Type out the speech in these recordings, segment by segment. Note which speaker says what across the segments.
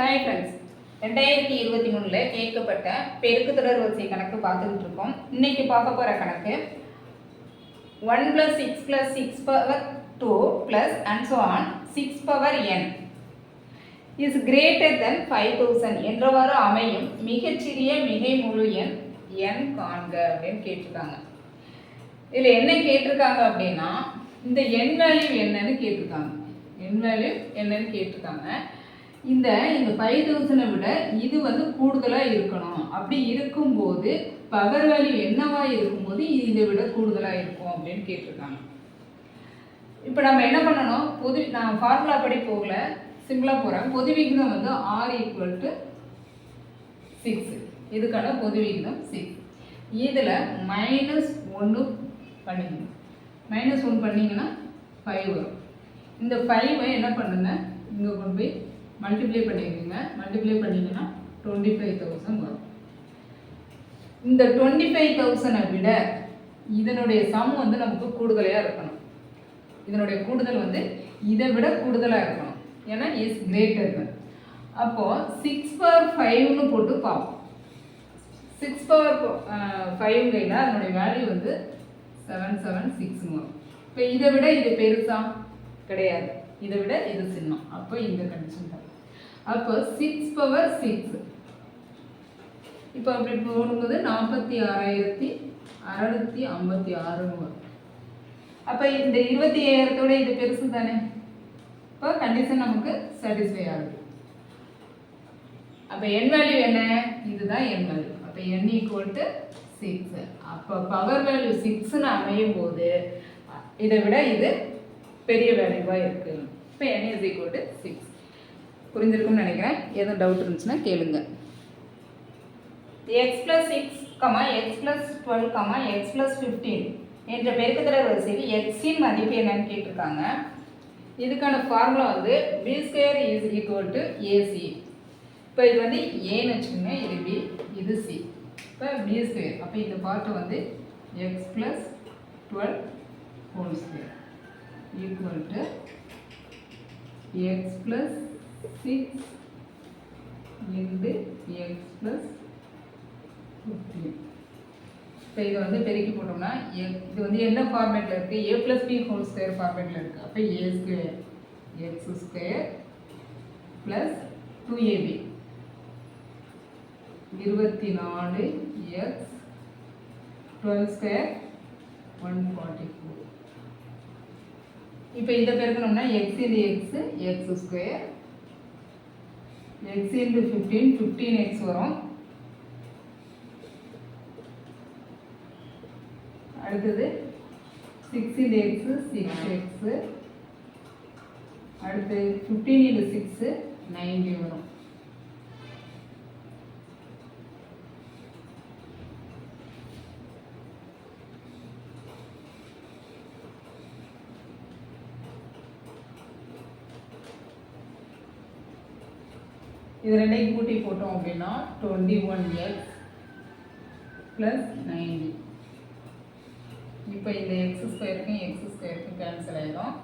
Speaker 1: Hi friends ரெண்டாயிரத்தி இருபத்தி மூணில் கேட்கப்பட்ட பெருக்கு தொடர் வரிசை கணக்கு பார்த்துக்கிட்டு இருக்கோம். இன்னைக்கு பார்க்க போகிற கணக்கு one plus six plus six power two plus and so on six power n is greater than five thousand என்றவாறு அமையும் மிகச்சிறிய மிகை முழு எண் என் காண்க அப்படின்னு கேட்டிருக்காங்க. இதில் என்ன கேட்டிருக்காங்க அப்படின்னா இந்த எண் வேல்யூ என்னன்னு கேட்டிருக்காங்க. எண் வேல்யூ என்னன்னு கேட்டிருக்காங்க. இந்த இந்த ஃபைவ் தௌசண்டை விட இது வந்து கூடுதலாக இருக்கணும். அப்படி இருக்கும்போது பவர் வேல்யூ என்னவா இருக்கும்போது இதை விட கூடுதலாக இருக்கும் அப்படின்னு கேட்டிருக்காங்க. இப்போ நம்ம என்ன பண்ணணும்? பொது நான் ஃபார்முலா படி போகல சிம்பிளாக போகிறேன் பொது விகிதம் வந்து ஆர் ஈக்குவல் டு சிக்ஸ் இதுக்கான பொது விகிதம் சிக்ஸ் இதில் மைனஸ் ஒன்று பண்ணிக்கணும். மைனஸ் ஒன் பண்ணிங்கன்னா ஃபைவ் வரும். இந்த ஃபைவை என்ன பண்ணுங்க? இங்கே கொண்டு போய் மல்டிப்ளை பண்ணிக்கோங்க மல்டிப்ளை பண்ணிங்கன்னா டுவெண்ட்டி ஃபைவ் தௌசண்ட் வரும். இந்த டுவெண்ட்டி ஃபைவ் தௌசண்டை விட இதனுடைய சம் வந்து நமக்கு கூடுதலையாக இருக்கணும். இதனுடைய கூடுதல் வந்து இதை விட கூடுதலாக இருக்கணும். ஏன்னா இஸ் கிரேட்டர் தன் அப்போது சிக்ஸ் பவர் ஃபைவ்னு போட்டு பார்ப்போம். சிக்ஸ் பவர் ஃபைவ்ங்கையில் அதனுடைய வேல்யூ வந்து செவன் செவன் சிக்ஸ்னு வரும். இப்போ இதை விட இது பெருசா? கிடையாது. இதை விட இது சின்னம். அப்போ இந்த கண்டிஷன் தான். அப்போ சிக்ஸ் பவர் சிக்ஸ் இப்போ அப்படி போகும்போது நாற்பத்தி ஆறாயிரத்தி அறநூற்றி ஐம்பத்தி ஆறு அப்போ இந்த இருபத்தி ஐயாயிரத்தோட இது பெருசு தானே? இப்போ கண்டிஷன் நமக்கு சாட்டிஸ்ஃபை ஆகுது. அப்போ என் வேல்யூ என்ன? இதுதான் என் வேல்யூ அப்போ என் ஈக்குவல் டு சிக்ஸ் அப்போ பவர் வேல்யூ சிக்ஸ்னு அமையும் போது இதை விட இது பெரிய வேல்யூவாக இருக்கு. இப்போ n is equal to six புரிஞ்சிருக்கும்னு நினைக்கிறேன். எதுவும் டவுட் இருந்துச்சுன்னா கேளுங்க. X plus six comma x plus twelve comma x plus fifteen என்ற பெருக்குத்தொடர் வரிசையில் எக்ஸின் மதிப்பு என்னன்னு கேட்டிருக்காங்க. இதுக்கான ஃபார்முலா வந்து b square is equal to a c இப்போ இது வந்து ஏன்னு வச்சுக்கோங்க. இது பி இது சி இப்போ பி ஸ்கொயர் அப்போ இந்த பார்ட்டு வந்து x plus twelve whole square equal to x plus six into x plus fifteen இப்போ இதை வந்து பெருக்கி போட்டோம்னா எ இது வந்து என்ன ஃபார்மேட்டில் இருக்குது a plus b whole square ஃபார்மேட்டில் இருக்குது அப்போ a square x square plus two a b இருபத்தி நாலு x twelve square one forty four இப்போ இதை பெருக்கணும்னா x into x x square x into fifteen fifteen x வரும். அடுத்தது six into x six x அடுத்து ஃபிஃப்டீன் இன்டு சிக்ஸு நைன்டி வரும். இது ரெண்டையும் கூட்டி போட்டோம் அப்படின்னா twenty one x plus ninety இப்போ இந்த எக்ஸ் ஸ்கொயருக்கும் எக்ஸ் ஸ்கொயருக்கும் கேன்சல் ஆகிடும்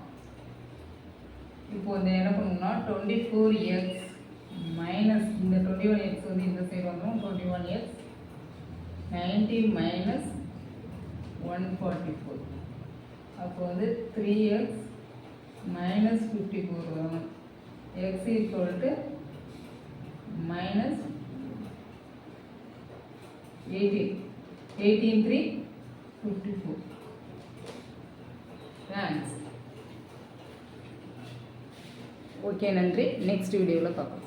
Speaker 1: இப்போ இந்த என்ன பண்ணணும்னா டுவெண்ட்டி ஃபோர் எக்ஸ் மைனஸ் இந்த டுவெண்ட்டி ஒன் எக்ஸ் வந்து இந்த சைடு வந்துடும் twenty one x ninety minus one forty four அப்போ வந்து three x minus fifty four வரும். X equal to minus eighteen eighteen three fifty four thanks ఓకేనండి next వీడియోలో పాపం